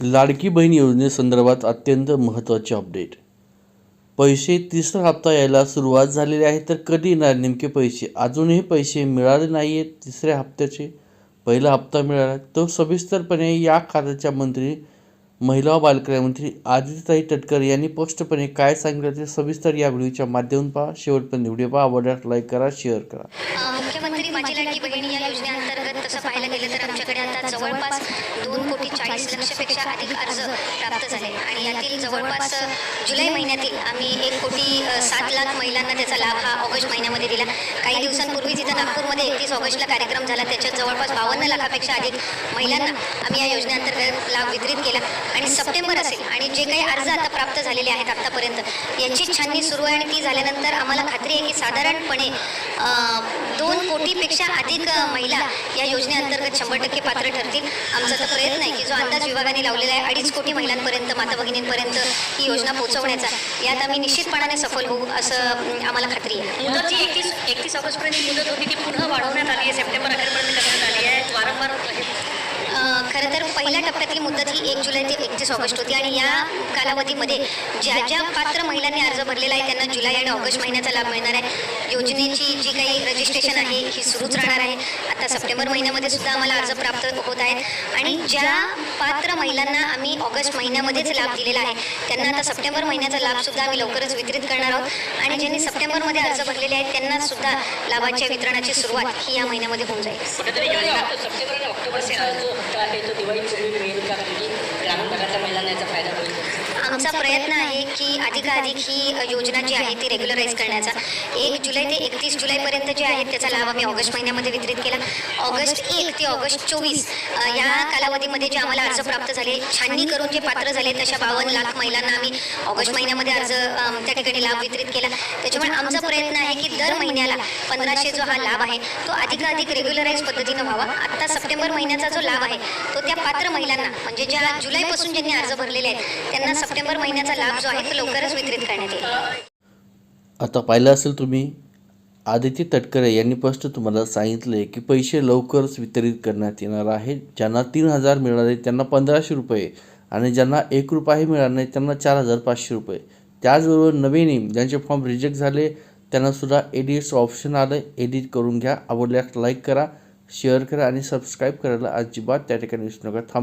लाडकी बहीण योजनेसंदर्भात अत्यंत महत्त्वाचे अपडेट. पैसे तिसरा हप्ता यायला सुरुवात झालेली आहे तर कधी येणार? नेमके पैसे? अजूनही पैसे मिळाले नाही आहेत तिसऱ्या हप्त्याचे. पहिला हप्ता मिळाला. तो सविस्तरपणे या खात्याच्या मंत्री महिला व मंत्री आदित्यताई तटकर यांनी स्पष्टपणे काय सांगितलं ते सविस्तर या व्हिडिओच्या माध्यमातून पहा. शेवटपर्यंत व्हिडिओ पहा. आवडल्यास लाईक करा शेअर करा. अ, माझी लाडकी बहिणी या योजनेअंतर्गत तसं पाहायला गेलं तर आमच्याकडे आता जवळपास दोन कोटी चाळीस लक्षपेक्षा अधिक अर्ज प्राप्त झाले. आणि यातील जवळपास जुलै महिन्यातील आम्ही एक कोटी सात लाख महिलांना त्याचा लाभ हा ऑगस्ट महिन्यामध्ये दिला. काही दिवसांपूर्वी जिथं नागपूरमध्ये एकतीस ऑगस्टला कार्यक्रम झाला त्याच्यात जवळपास बावन्न लाखापेक्षा अधिक महिलांना आम्ही या योजनेअंतर्गत लाभ वितरित केला. आणि सप्टेंबर असेल आणि जे काही अर्ज आता प्राप्त झालेले आहेत आतापर्यंत यांची छाननी सुरू आहे आणि ती झाल्यानंतर आम्हाला खात्री आहे की साधारणपणे दोन कोटीपेक्षा अधिक महिला या योजनेअंतर्गत शंभर टक्के पात्र ठरतील. आमचा तर प्रयत्न आहे की जो अंदाज विभागाने लावलेला आहे अडीच कोटी महिलांपर्यंत माता भगिनींपर्यंत ही योजना पोहोचवण्याचा यात आम्ही निश्चितपणाने सफल होऊ असं आम्हाला खात्री आहे. मुदत जी एकतीस एकतीस ऑगस्टपर्यंत मुदत होती ती पुन्हा वाढवण्यात आली आहे सप्टेंबर अखेरपर्यंत करण्यात आली आहे. पहिल्या टप्प्यातली मुदत ही एक जुलै ते एकतीस ऑगस्ट होती आणि या कालावधीमध्ये ज्या ज्या पात्र महिलांनी अर्ज भरलेला आहे त्यांना जुलै आणि ऑगस्ट महिन्याचा लाभ मिळणार आहे. योजनेची जी काही रजिस्ट्रेशन आहे ही सुरूच राहणार आहे. आता सप्टेंबर महिन्यामध्ये सुद्धा आम्हाला अर्ज प्राप्त होत आहेत. आणि ज्या पात्र महिलांना आम्ही ऑगस्ट महिन्यामध्येच लाभ दिलेला आहे त्यांना आता सप्टेंबर महिन्याचा लाभ सुद्धा आम्ही लवकरच वितरित करणार आहोत. आणि ज्यांनी सप्टेंबरमध्ये अर्ज भरलेले आहेत त्यांना सुद्धा लाभाच्या वितरणाची सुरुवात ही या महिन्यामध्ये होऊन जाईल कुठेतरी योजना सप्टेंबर आणि ऑक्टोबर से जो हप्ता आहे तो दिवाळीपूर्वी मिळेल का म्हणजे ग्रामीण भागातल्या महिलांना याचा फायदा होईल आमचा प्रयत्न आहे की अधिकाधिक ही योजना जी आहे ती रेग्युलराईज करण्याचा. एक जुलै ते एकतीस जुलैपर्यंत जे आहे त्याचा लाभ आम्ही ऑगस्ट महिन्यामध्ये वितरित केला. ऑगस्ट एक ते ऑगस्ट चोवीस या कालावधीमध्ये जे आम्हाला अर्ज प्राप्त झाले छाननी करून जे पात्र झाले तशा बावन्न लाख महिलांना आम्ही ऑगस्ट महिन्यामध्ये अर्ज त्या ठिकाणी लाभ वितरित केला. त्याच्यामुळे आमचा प्रयत्न आहे की दर महिन्याला पंधराशे जो हा लाभ आहे तो अधिकाधिक रेग्युलराईज पद्धतीनं व्हावा. आत्ता सप्टेंबर महिन्याचा जो लाभ आहे तो त्या पात्र महिलांना म्हणजे ज्या जुलैपासून ज्यांनी अर्ज भरलेले आहेत त्यांना सप्टेंबर महिन्याचा लाभ जो आहे तो लवकरच वितरित करण्यात येईल. आता पाहिलं असेल तुम्ही आदित्य तटकरे यांनी स्पष्ट तुम्हाला सांगितले की पैसे लवकरच वितरित करण्यात येणार आहेत. ज्यांना तीन हजार मिळाले त्यांना पंधराशे रुपये. आणि ज्यांना एक रुपयाही मिळाला नाही त्यांना चार हजार पाचशे रुपये. त्याचबरोबर नवीन ज्यांचे फॉर्म रिजेक्ट झाले त्यांनासुद्धा एडिटचं ऑप्शन आलं एडिट करून घ्या आवडल्यास लाईक करा शेअर करा आणि सबस्क्राईब करायला अजिबात त्या ठिकाणी विसरू नका. थांब